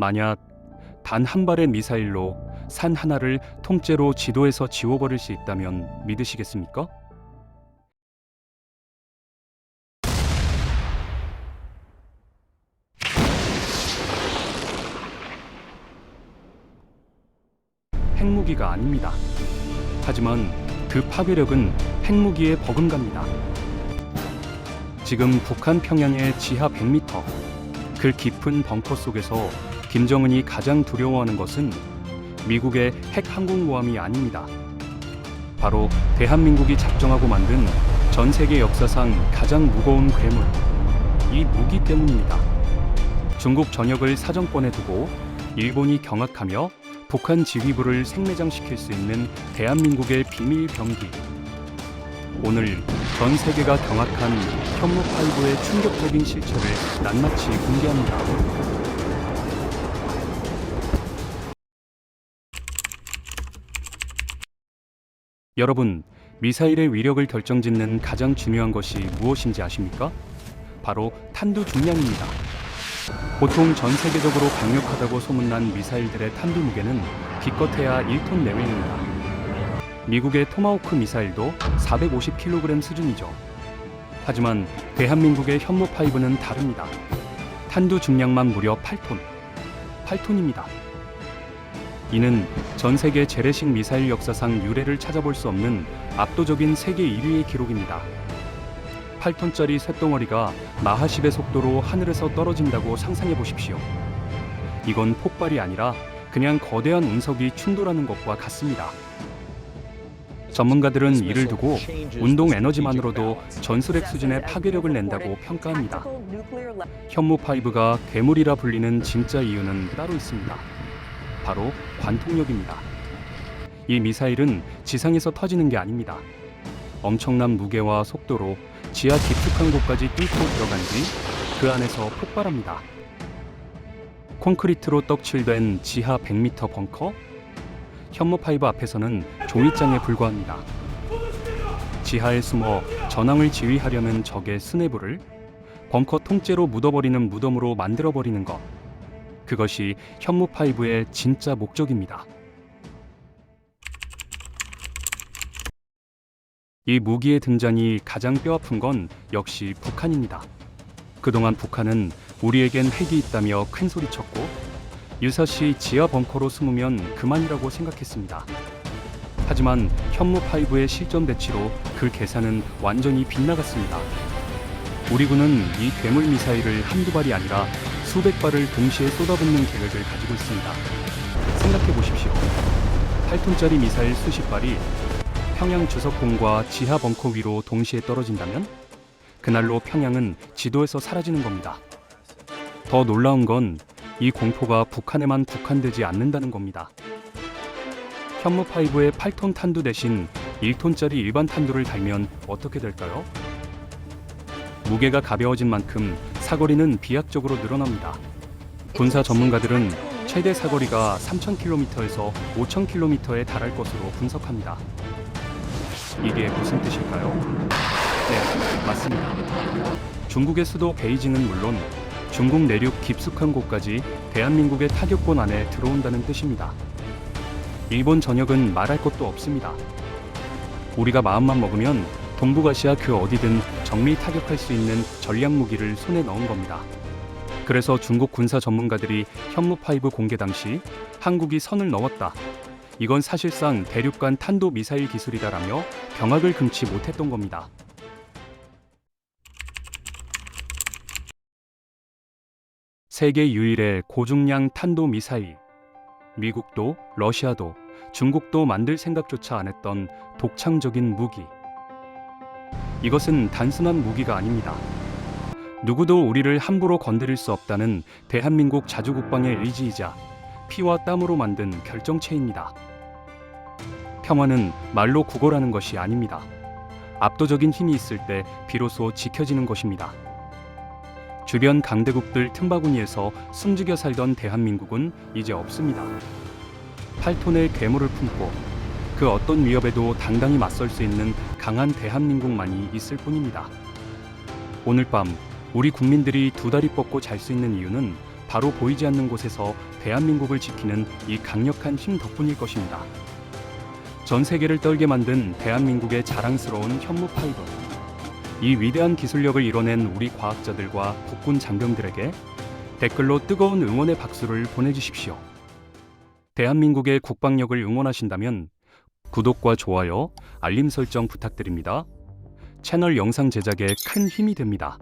만약 단 한 발의 미사일로 산 하나를 통째로 지도에서 지워버릴 수 있다면 믿으시겠습니까? 핵무기가 아닙니다. 하지만 그 파괴력은 핵무기에 버금갑니다. 지금 북한 평양의 지하 100m 그 깊은 벙커 속에서 김정은이 가장 두려워하는 것은 미국의 핵 항공모함이 아닙니다. 바로 대한민국이 작정하고 만든 전 세계 역사상 가장 무거운 괴물 이 무기 때문입니다. 중국 전역을 사정권에 두고 일본이 경악하며 북한 지휘부를 생매장시킬 수 있는 대한민국의 비밀 병기. 오늘 전 세계가 경악한 현무 5의 충격적인 실체를 낱낱이 공개합니다. 여러분, 미사일의 위력을 결정짓는 가장 중요한 것이 무엇인지 아십니까? 바로 탄두 중량입니다. 보통 전 세계적으로 강력하다고 소문난 미사일들의 탄두 무게는 기껏해야 1톤 내외입니다. 미국의 토마호크 미사일도 450kg 수준이죠. 하지만 대한민국의 현무5는 다릅니다. 탄두 중량만 무려 8톤. 8톤입니다. 이는 전 세계 재래식 미사일 역사상 유례를 찾아볼 수 없는 압도적인 세계 1위의 기록입니다. 8톤짜리 쇳덩어리가 마하 10의 속도로 하늘에서 떨어진다고 상상해 보십시오. 이건 폭발이 아니라 그냥 거대한 운석이 충돌하는 것과 같습니다. 전문가들은 이를 두고 운동 에너지만으로도 전술핵 수준의 파괴력을 낸다고 평가합니다. 현무5가 괴물이라 불리는 진짜 이유는 따로 있습니다. 바로 관통력입니다. 이 미사일은 지상에서 터지는 게 아닙니다. 엄청난 무게와 속도로 지하 깊숙한 곳까지 뚫고 들어간 뒤 그 안에서 폭발합니다. 콘크리트로 떡칠된 지하 100m 벙커? 현무5 앞에서는 종이장에 불과합니다. 지하에 숨어 전황을 지휘하려는 적의 스네부를 벙커 통째로 묻어버리는 무덤으로 만들어버리는 것. 그것이 현무5의 진짜 목적입니다. 이 무기의 등장이 가장 뼈아픈 건 역시 북한입니다. 그동안 북한은 우리에겐 핵이 있다며 큰 소리쳤고 유사시 지하 벙커로 숨으면 그만이라고 생각했습니다. 하지만 현무5의 실전 배치로 그 계산은 완전히 빗나갔습니다. 우리 군은 이 괴물 미사일을 한두 발이 아니라 수백 발을 동시에 쏟아붓는 계획을 가지고 있습니다. 생각해 보십시오. 8톤짜리 미사일 수십 발이 평양 주석공과 지하 벙커 위로 동시에 떨어진다면 그날로 평양은 지도에서 사라지는 겁니다. 더 놀라운 건 이 공포가 북한에만 국한되지 않는다는 겁니다. 현무5의 8톤 탄두 대신 1톤짜리 일반 탄두를 달면 어떻게 될까요? 무게가 가벼워진 만큼 사거리는 비약적으로 늘어납니다. 군사 전문가들은 최대 사거리가 3,000km에서 5,000km에 달할 것으로 분석합니다. 이게 무슨 뜻일까요? 네, 맞습니다. 중국의 수도 베이징은 물론 중국 내륙 깊숙한 곳까지 대한민국의 타격권 안에 들어온다는 뜻입니다. 일본 전역은 말할 것도 없습니다. 우리가 마음만 먹으면 동북아시아 그 어디든 정밀 타격할 수 있는 전략 무기를 손에 넣은 겁니다. 그래서 중국 군사 전문가들이 현무5 공개 당시 한국이 선을 넘었다. 이건 사실상 대륙간 탄도 미사일 기술이다라며 경악을 금치 못했던 겁니다. 세계 유일의 고중량 탄도 미사일. 미국도 러시아도 중국도 만들 생각조차 안 했던 독창적인 무기. 이것은 단순한 무기가 아닙니다. 누구도 우리를 함부로 건드릴 수 없다는 대한민국 자주국방의 의지이자 피와 땀으로 만든 결정체입니다. 평화는 말로 구걸하는 것이 아닙니다. 압도적인 힘이 있을 때 비로소 지켜지는 것입니다. 주변 강대국들 틈바구니에서 숨죽여 살던 대한민국은 이제 없습니다. 8톤의 괴물을 품고 그 어떤 위협에도 당당히 맞설 수 있는 강한 대한민국만이 있을 뿐입니다. 오늘 밤 우리 국민들이 두 다리 뻗고 잘 수 있는 이유는 바로 보이지 않는 곳에서 대한민국을 지키는 이 강력한 힘 덕분일 것입니다. 전 세계를 떨게 만든 대한민국의 자랑스러운 현무 파이버. 이 위대한 기술력을 이뤄낸 우리 과학자들과 국군 장병들에게 댓글로 뜨거운 응원의 박수를 보내주십시오. 대한민국의 국방력을 응원하신다면 구독과 좋아요, 알림 설정 부탁드립니다. 채널 영상 제작에 큰 힘이 됩니다.